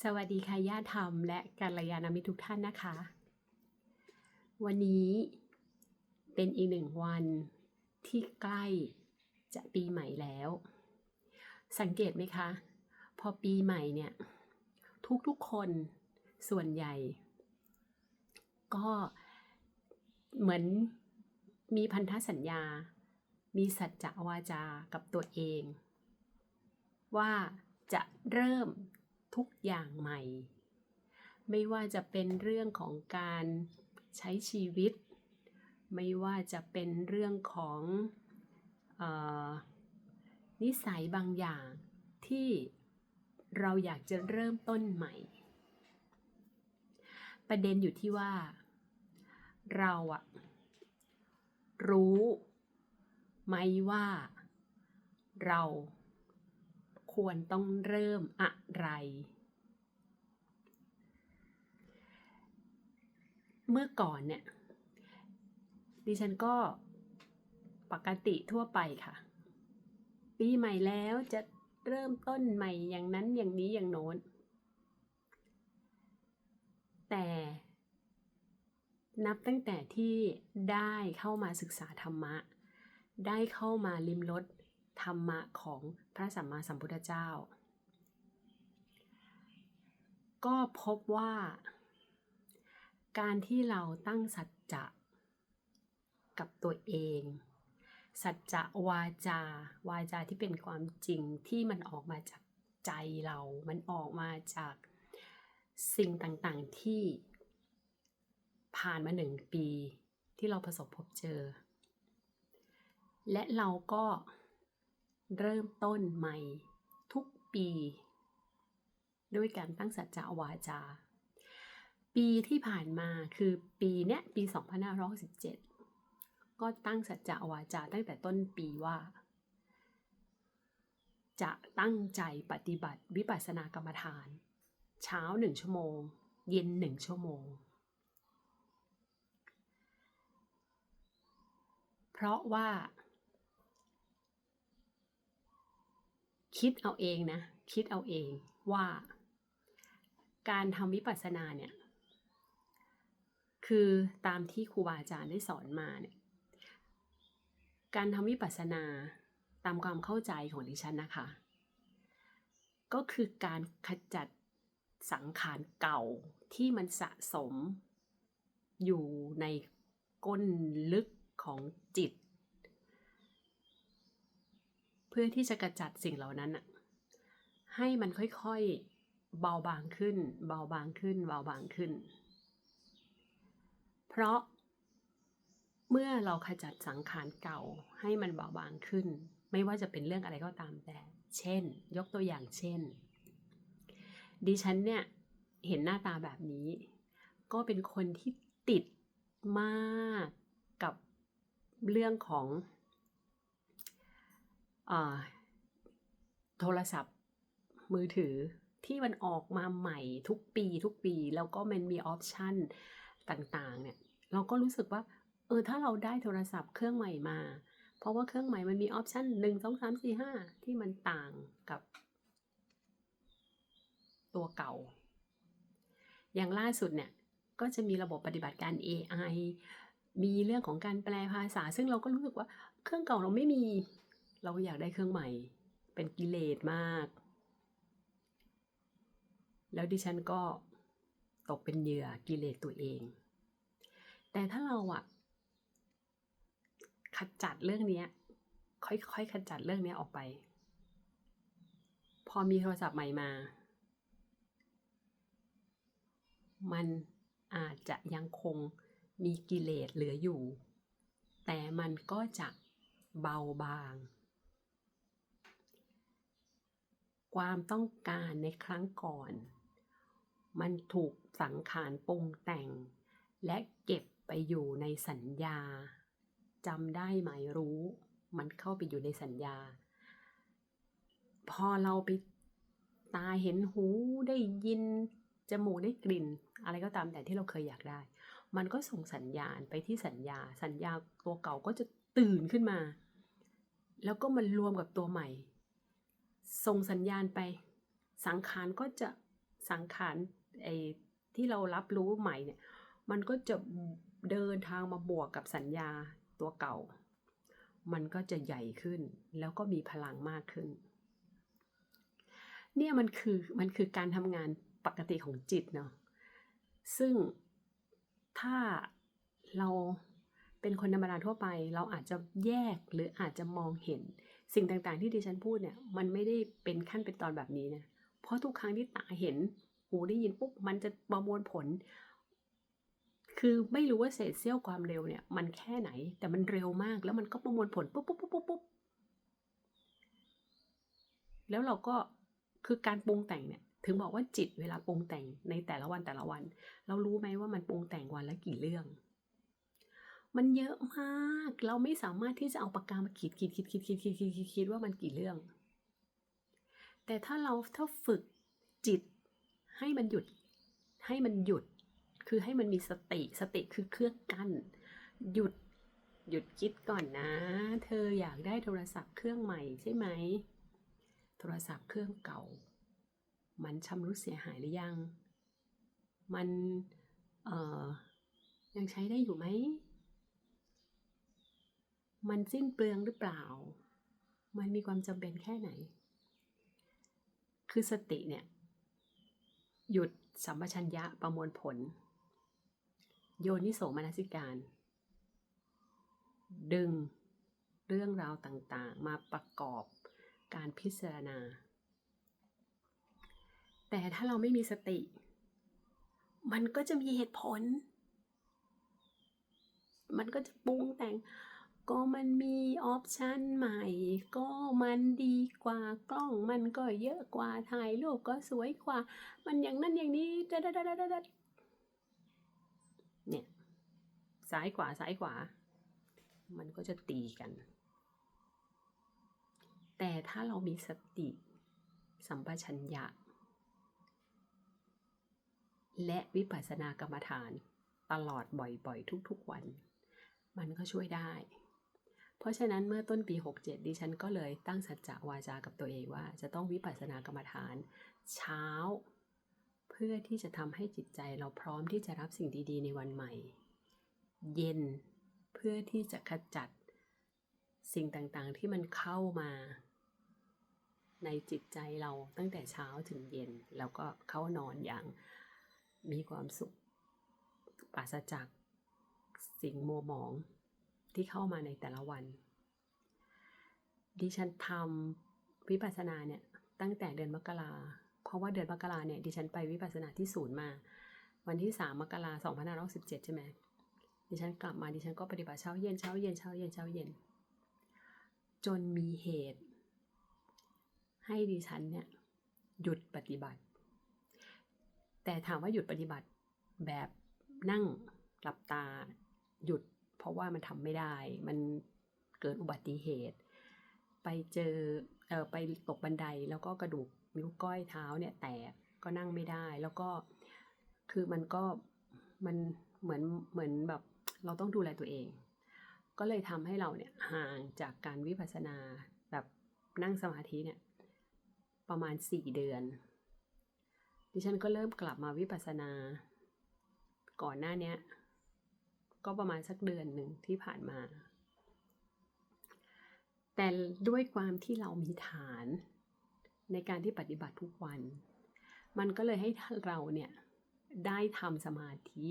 สวัสดีค่ะญาติธรรมและกัลยาณมิตรทุกท่านนะคะ วันนี้เป็นอีกหนึ่งวันที่ใกล้จะปีใหม่แล้ว สังเกตไหมคะ พอปีใหม่เนี่ย ทุกๆคนส่วนใหญ่ ก็เหมือนมีพันธสัญญา มีสัจจะวาจากับตัวเอง ว่าจะเริ่ม ทุกอย่างใหม่ ไม่ว่าจะเป็นเรื่องของการใช้ชีวิต ไม่ว่าจะเป็นเรื่องของออนิสัยบางอย่างที่เราอยากจะเริ่มต้นใหม่ ประเด็นอยู่ที่ว่า เราอะรู้ไหมว่าเรา ควรต้องเริ่มอะไร เมื่อก่อนเนี่ยดิฉันก็ปกติทั่วไปค่ะ ปีใหม่แล้วจะเริ่มต้นใหม่อย่างนั้นอย่างนี้อย่างโน้น แต่นับตั้งแต่ที่ได้เข้ามาศึกษาธรรมะ ได้เข้ามาลิมรส ธรรมะของพระสัมมาสัมพุทธเจ้า ก็พบว่า การที่เราตั้งสัจจะกับตัวเอง สัจจะวาจา วาจาที่เป็นความจริงที่มันออกมาจากใจเรา มันออกมาจากสิ่งต่างๆที่ผ่านมาหนึ่งปีที่เราประสบพบเจอ และเราก็ เริ่มต้นใหม่ทุกปี ด้วยการตั้งสัจจะวาจา ปีที่ผ่านมาคือปีเนี้ยปี 2567 ก็ตั้งสัจจะวาจาตั้งแต่ต้นปีว่า จะตั้งใจปฏิบัติวิปัสสนากรรมฐาน เช้าหนึ่งชั่วโมง เย็นหนึ่งชั่วโมง เพราะว่า คิดเอาเองนะ คิดเอาเองว่า การทำวิปัสสนาเนี่ย คือตามที่ครูบาอาจารย์ได้สอนมาเนี่ย การทำวิปัสสนาตามความเข้าใจของดิฉันนะคะ ก็คือการขจัดสังขารเก่าที่มันสะสมอยู่ในก้นลึกของจิต เพื่อที่จะกระจัดสิ่งเหล่านั้นอะให้มันค่อยๆเบาบางขึ้น เบาบางขึ้น เบาบางขึ้น เพราะเมื่อเราขจัดสังขารเก่าให้มันเบาบางขึ้น ไม่ว่าจะเป็นเรื่องอะไรก็ตามแต่ เช่น ยกตัวอย่างเช่น ดิฉันเนี่ยเห็นหน้าตาแบบนี้ ก็เป็นคนที่ติดมากกับเรื่องของ โทรศัพท์มือถือที่มันออกมาใหม่ทุกปีทุกปี แล้วก็มันมีออปชันต่างๆเนี่ยเราก็รู้สึกว่า เออถ้าเราได้โทรศัพท์เครื่องใหม่มา เพราะว่าเครื่องใหม่มันมีออปชันหนึ่งสองสามสี่ห้าที่มันต่างกับ ตัวเก่า อย่างล่าสุดเนี่ย ก็จะมีระบบปฏิบัติการ AI มีเรื่องของการแปลภาษา ซึ่งเราก็รู้สึกว่าเครื่องเก่าเราไม่มี เราอยากได้เครื่องใหม่ เป็นกิเลสมาก แล้วดิฉันก็ตกเป็นเหยื่อกิเลสตัวเอง แต่ถ้าเราอะขจัดเรื่องนี้ค่อยๆขจัดเรื่องนี้ออกไป พอมีโทรศัพท์ใหม่มา มันอาจจะยังคงมีกิเลสเหลืออยู่ แต่มันก็จะเบาบาง ความต้องการในครั้งก่อน มันถูกสังขารปรุงแต่ง และเก็บไปอยู่ในสัญญาจำได้ไหมรู้ มันเข้าไปอยู่ในสัญญา พอเราไปตาเห็นหูได้ยิน จมูกได้กลิ่น อะไรก็ตามแต่ที่เราเคยอยากได้ มันก็ส่งสัญญาณไปที่สัญญา สัญญาตัวเก่าก็จะตื่นขึ้นมา แล้วก็มันรวมกับตัวใหม่ ส่งสัญญาณไป สังขารก็จะสังขารไอ้ที่เรารับรู้ใหม่เนี่ย มันก็จะเดินทางมาบวกกับสัญญาตัวเก่า มันก็จะใหญ่ขึ้น แล้วก็มีพลังมากขึ้น เนี่ยมันคือมันคือการทำงานปกติของจิตเนาะซึ่งถ้าเราเป็นคนธรรมดาทั่วไป เราอาจจะแยกหรืออาจจะมองเห็น สิ่งต่างๆ ที่ดิฉันพูดเนี่ย มันไม่ได้เป็นขั้นเป็นตอนแบบนี้นะ เพราะทุกครั้งที่ตาเห็น หูได้ยินปุ๊บ มันจะประมวลผล คือไม่รู้ว่าเศษเสี้ยวความเร็วเนี่ย มันแค่ไหน แต่มันเร็วมาก แล้วมันก็ประมวลผลปุ๊บปุ๊บปุ๊บปุ๊บปุ๊บแล้วเราก็คือการปรุงแต่งเนี่ย ถึงบอกว่าจิตเวลาปรุงแต่งในแต่ละวันแต่ละวัน เรารู้ไหมว่ามันปรุงแต่งวันละกี่เรื่อง มันเยอะมาก เราไม่สามารถที่จะเอาปากกามาขีดขีดขีดขีดขีดขีดขีดขีดขีดว่ามันกี่เรื่อง แต่ถ้าเราถ้าฝึกจิตให้มันหยุด ให้มันหยุด คือให้มันมีสติ สติคือเครื่องกั้น หยุด หยุดคิดก่อนนะ เธออยากได้โทรศัพท์เครื่องใหม่ใช่ไหม โทรศัพท์เครื่องเก่า มันชำรุดเสียหายหรือยัง มัน เอ่อ ยังใช้ได้อยู่ไหม มันสิ้นเปลืองหรือเปล่า มันมีความจำเป็นแค่ไหน คือสติเนี่ย หยุดสัมปชัญญะประมวลผล โยนิโสมนสิการ ดึงเรื่องราวต่างๆ มาประกอบการพิจารณา แต่ถ้าเราไม่มีสติ มันก็จะมีเหตุผล มันก็จะปรุงแต่ง ก็มันมีออปชันใหม่ ก็มันดีกว่ากล้องมันก็เยอะกว่าถ่ายรูปก็สวยกว่า มันอย่างนั้นอย่างนี้ดดดดดดเนี่ยซ้ายขวาซ้ายขวา มันก็จะตีกัน แต่ถ้าเรามีสติ สัมปชัญญะ และวิปัสสนากรรมฐานตลอดบ่อยๆ ทุกๆวันมันก็ช่วยได้ เพราะฉะนั้นเมื่อต้นปี 67 ดิฉันก็เลยตั้งสัจจะวาจากับตัวเองว่า จะต้องวิปัสสนากรรมฐาน เช้า เพื่อที่จะทำให้จิตใจเราพร้อมที่จะรับสิ่งดีๆ ในวันใหม่ เย็นเพื่อที่จะขจัดสิ่งต่างๆที่มันเข้ามา ในจิตใจเราตั้งแต่เช้าถึงเย็น แล้วก็เข้านอนอย่างมีความสุขปราศจากสิ่งมัวหมอง ที่เข้ามาในแต่ละวัน ดิฉันทำวิปัสสนาเนี่ยตั้งแต่เดือนมกราเพราะว่าเดือนมกราเนี่ยดิฉันไปวิปัสสนาที่ศูนย์มา วันที่สามมกราสองพันห้าร้อยสิบเจ็ดใช่ไหมดิฉันกลับมาดิฉันก็ปฏิบัติเช้าเย็นเช้าเย็นเช้าเย็นเช้าเย็น จนมีเหตุ ให้ดิฉันเนี่ยหยุดปฏิบัติ แต่ถามว่าหยุดปฏิบัติแบบนั่งหลับตาหยุด เพราะว่ามันทำไม่ได้ มันเกิดอุบัติเหตุ ไปเจอเออไปตกบันไดแล้วก็กระดูกนิ้วก้อยเท้าเนี่ยแตกก็นั่งไม่ได้ แล้วก็คือมันก็มันเหมือนเหมือนแบบเราต้องดูแลตัวเอง ก็เลยทำให้เราเนี่ยห่างจากการวิปัสสนาแบบนั่งสมาธิเนี่ยประมาณสี่เดือน ดิฉันก็เริ่มกลับมาวิปัสสนา ก่อนหน้านี้ ก็ประมาณสักเดือนหนึ่งที่ผ่านมา แต่ด้วยความที่เรามีฐาน ในการที่ปฏิบัติทุกวัน มันก็เลยให้เราเนี่ยได้ทำสมาธิ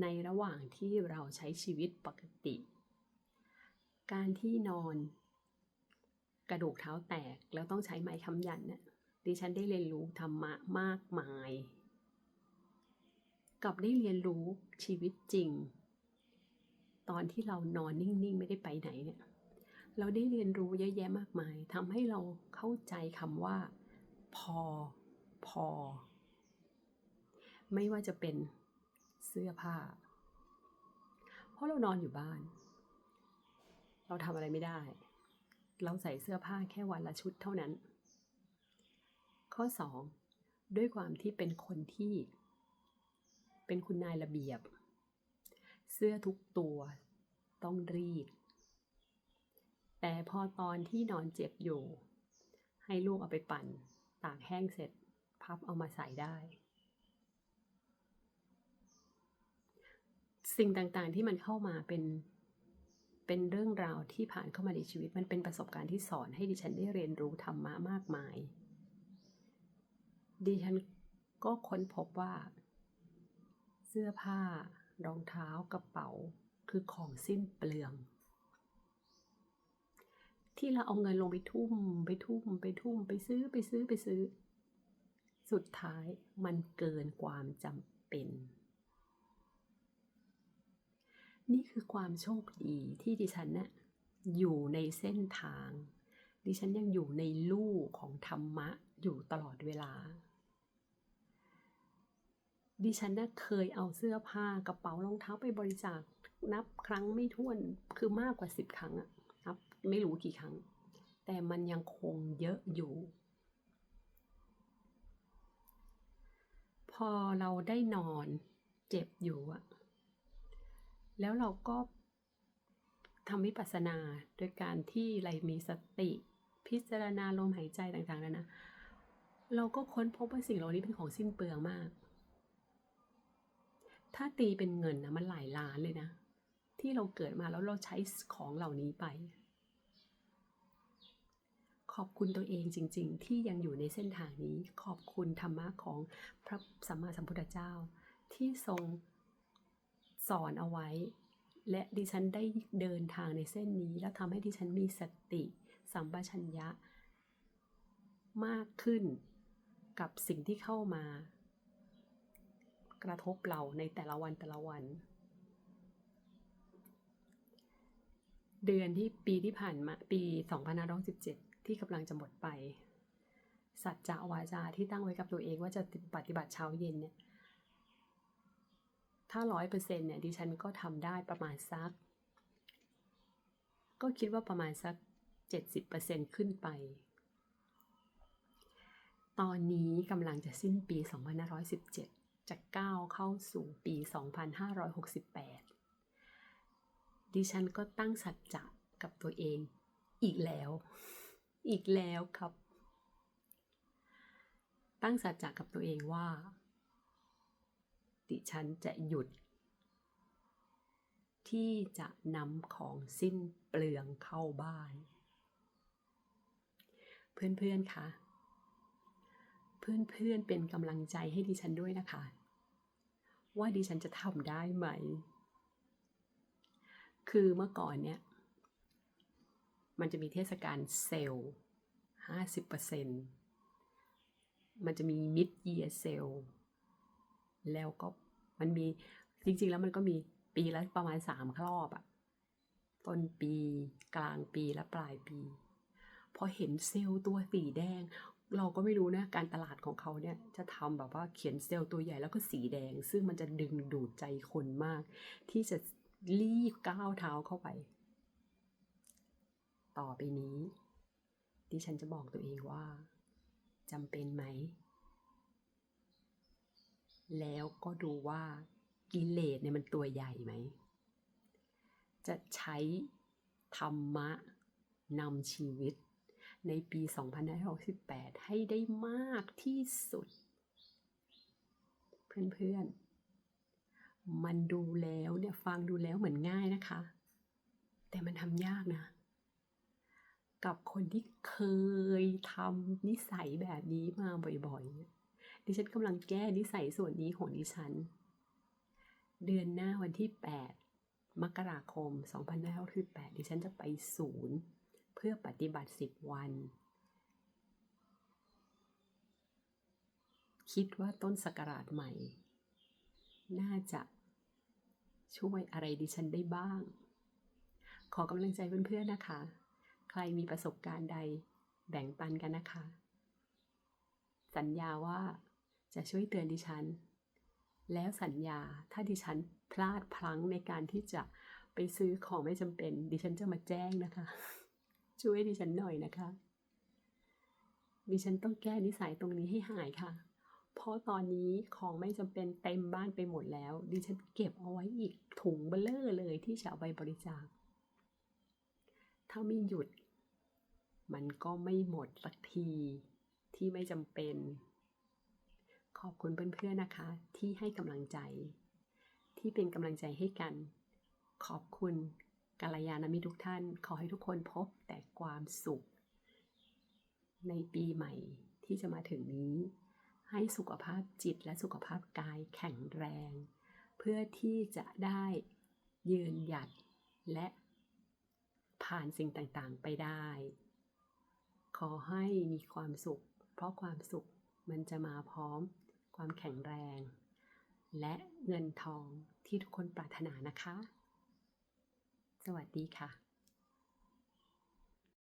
ในระหว่างที่เราใช้ชีวิตปกติ การที่นอนกระดูกเท้าแตกแล้วต้องใช้ไม้ค้ำยันเนี่ยดิฉันได้เรียนรู้ธรรมะมากมาย กับได้เรียนรู้ชีวิตจริง ตอนที่เรานอนนิ่งๆ ไม่ได้ไปไหนเนี่ย เราได้เรียนรู้เยอะแยะมากมายทำให้เราเข้าใจคำว่า พอ พอ ไม่ว่าจะเป็นเสื้อผ้า เพราะเรานอนอยู่บ้าน เราทำอะไรไม่ได้ เราใส่เสื้อผ้าแค่วันละชุดเท่านั้น ข้อ 2 ด้วยความที่เป็นคนที่ เป็นคุณนายระเบียบ เสื้อทุกตัวต้องรีด แต่พอตอนที่นอนเจ็บอยู่ ให้ลูกเอาไปปั่น ตากแห้งเสร็จ พับเอามาใส่ได้ สิ่งต่างๆที่มันเข้ามาเป็นเป็นเรื่องราวที่ผ่านเข้ามาในชีวิต มันเป็นประสบการณ์ที่สอนให้ดิฉันได้เรียนรู้ธรรมะมากมาย ดิฉันก็ค้นพบว่า เสื้อผ้า รองเท้ากระเป๋า คือของสิ้นเปลือง ที่เราเอาเงินลงไปทุ่ม ไปทุ่ม ไปทุ่ม ไปซื้อไปซื้อไปซื้อ สุดท้ายมันเกินความจำเป็น นี่คือความโชคดีที่ดิฉันนะ่ะอยู่ในเส้นทาง ดิฉันยังอยู่ในลู่ของธรรมะอยู่ตลอดเวลา ดิฉันน่ะเคยเอาเสื้อผ้ากระเป๋ารองเท้าไปบริจาค นับครั้งไม่ถ้วนคือมากกว่าสิบครั้งอะนับไม่รู้กี่ครั้ง แต่มันยังคงเยอะอยู่ พอเราได้นอนเจ็บอยู่อะแล้วเราก็ทำวิปัสสนาโดยการที่เรามีสติ พิจารณาลมหายใจต่างๆแล้วนะ เราก็ค้นพบว่าสิ่งเหล่านี้เป็นของสิ้นเปลืองมาก ถ้าตีเป็นเงินนะมันหลายล้านเลยนะ ที่เราเกิดมาแล้วเราใช้ของเหล่านี้ไป ขอบคุณตัวเองจริง ๆ ที่ยังอยู่ในเส้นทางนี้ ขอบคุณธรรมะของพระสัมมาสัมพุทธเจ้า ที่ทรงสอนเอาไว้ และดิฉันได้เดินทางในเส้นนี้ แล้วทำให้ดิฉันมีสติสัมปชัญญะ มากขึ้นกับสิ่งที่เข้ามา กระทบเราในแต่ละวันแต่ละวัน เดือนที่ปีที่ผ่านมาปี2517 ที่กำลังจะหมดไป สัจจะวาจาที่ตั้งไว้กับตัวเองว่าจะปฏิบัติเช้าเย็นเนี่ยถ้าร้อยเปอร์เซ็นเนี่ยดิฉันก็ทำได้ประมาณสัก ก็คิดว่าประมาณสักเจ็ดสิบเปอร์เซ็นขึ้นไป ตอนนี้กำลังจะสิ้นปี 2517 จะก้าวเข้าสู่ปี 2568 ดิฉันก็ตั้งสัจจะกับตัวเองอีกแล้ว อีกแล้วครับ ตั้งสัจจะกับตัวเองว่า ดิฉันจะหยุด ที่จะนำของสิ้นเปลืองเข้าบ้าน เพื่อนๆคะเพื่อนๆเป็นกำลังใจให้ดิฉันด้วยนะคะ ว่าดิฉันจะทำได้ไหม คือเมื่อก่อนเนี่ย มันจะมีเทศกาลเซลล์50%มันจะมีมิดเยียเซลแล้วก็มันมีจริง ๆ แล้วมันก็มีปีละประมาณสามรอบอะต้นปีกลางปีและปลายปี พอเห็นเซลล์ตัวสีแดง เราก็ไม่รู้นะการตลาดของเขาเนี่ยจะทำแบบว่าเขียนเซลล์ตัวใหญ่แล้วก็สีแดง ซึ่งมันจะดึงดูดใจคนมาก ที่จะรีบก้าวเท้าเข้าไป ต่อไปนี้ ดิฉันจะบอกตัวเองว่าจำเป็นไหม แล้วก็ดูว่ากิเลสเนี่ยมันตัวใหญ่ไหม จะใช้ธรรมะนำชีวิต ในปี 2568 ให้ได้มากที่สุด เพื่อนๆ มันดูแล้วเนี่ยฟังดูแล้วเหมือนง่ายนะคะ แต่มันทำยากนะ กับคนที่เคยทำนิสัยแบบนี้มาบ่อยๆ ดิฉันกำลังแก้นิสัยส่วนนี้ของดิฉัน เดือนหน้าวันที่ 8 มกราคม 2568 ดิฉันจะไปศูนย์ พื่อปฏิบัติ10วัน คิดว่าต้นสกราชใหม่ น่าจะช่วยอะไรดิฉันได้บ้าง ขอกำลังใจเพื่อนๆนะคะ ใครมีประสบการณ์ใดแบ่งปันกันนะคะ สัญญาว่าจะช่วยเตือนดิฉัน แล้วสัญญาถ้าดิฉันพลาดพลั้งในการที่จะไปซื้อของไม่จำเป็น ดิฉันจะมาแจ้งนะคะ ช่วยดิฉันหน่อยนะคะ ดิฉันต้องแก้นิสัยตรงนี้ให้หายค่ะ เพราะตอนนี้ของไม่จำเป็นเต็มบ้านไปหมดแล้ว ดิฉันเก็บเอาไว้อีกถุงเบลเลอร์เลยที่จะเอาไปบริจาค ถ้าไม่หยุด มันก็ไม่หมดสักทีที่ไม่จำเป็น ขอบคุณเพื่อนๆนะคะ ที่ให้กำลังใจ ที่เป็นกำลังใจให้กัน ขอบคุณ กัลยาณมิตรทุกท่าน ขอให้ทุกคนพบแต่ความสุข ในปีใหม่ที่จะมาถึงนี้ ให้สุขภาพจิตและสุขภาพกายแข็งแรง เพื่อที่จะได้ยืนหยัดและผ่านสิ่งต่างๆไปได้ ขอให้มีความสุข เพราะความสุขมันจะมาพร้อมความแข็งแรง และเงินทองที่ทุกคนปรารถนานะคะ สวัสดีค่ะ